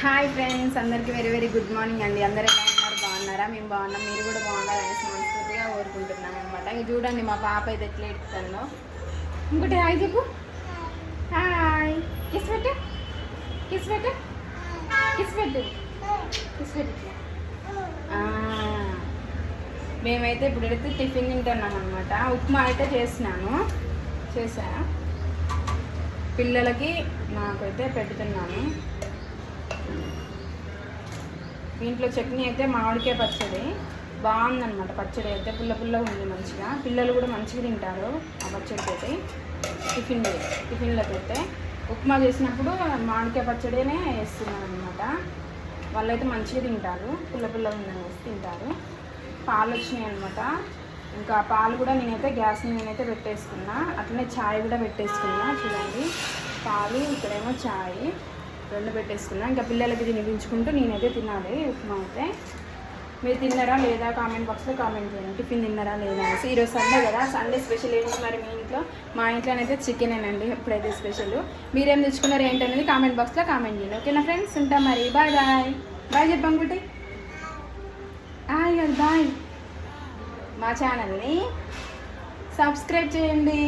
Hi friends అందరికీ very very good morning అండి. అందరు ఎలా ఉన్నారు? బాగున్నారా? మేము బాగున్నాం. మీరు కూడా బాగున్నారనేసి మనస్ఫూర్తిగా కోరుకుంటున్నాం అనమాట ఇది చూడండి మా పాప అయితే ఎట్లా ఎడుతుందో ఇంకోటి హాయ్ చెప్పు. హాయ్ కిస్ పెట్టు. కిస్ పెట్టు. కిస్ పెట్టు. కిస్ పెట్టు మేమైతే ఇప్పుడు అయితే టిఫిన్ తింటున్నాం అనమాట ఉప్మా అయితే చేసినాను. చేసా. పిల్లలకి నాకైతే పెడుతున్నాను. దీంట్లో చట్నీ అయితే మామిడికాయ పచ్చడి. బాగుందన్నమాట పచ్చడి అయితే. పుల్ల పుల్లగా ఉంది మంచిగా. పిల్లలు కూడా మంచిగా తింటారు ఆ పచ్చడి అయితే టిఫిన్ టిఫిన్లకు అయితే ఉప్మా చేసినప్పుడు మామిడికాయ పచ్చడినే వేస్తున్నాను అనమాట వాళ్ళైతే మంచిగా తింటారు. పుల్ల పుల్లగా ఉందని వేసి తింటారు. పాలు వచ్చినాయి అనమాట ఇంకా పాలు కూడా నేనైతే గ్యాస్ నేనైతే పెట్టేసుకున్నా. అట్లనే ఛాయ్ కూడా పెట్టేసుకున్నా. చూడండి. పాలు ఇక్కడేమో ఛాయ్ రెండు పెట్టేసుకున్నా. ఇంకా పిల్లలకి తినిపించుకుంటూ నేనైతే తినాలి ఉప్మా అయితే. మీరు తిన్నారా లేదా కామెంట్ బాక్స్లో కామెంట్ చేయండి. టిఫిన్ తిన్నారా లేదా అనేసి. ఈరోజు సండే కదా సండే స్పెషల్ ఏంటి మరి మీ ఇంట్లో? మా ఇంట్లోనైతే చికెనేనండి ఎప్పుడైతే స్పెషల్. మీరేం తెచ్చుకున్నారు ఏంటనేది కామెంట్ బాక్స్లో కామెంట్ చేయండి. ఓకేనా ఫ్రెండ్స్? ఉంటాం మరి. Bye bye. బాయ్ చెప్పండి హాయ్ బాయ్. మా ఛానల్ని సబ్స్క్రైబ్ చేయండి.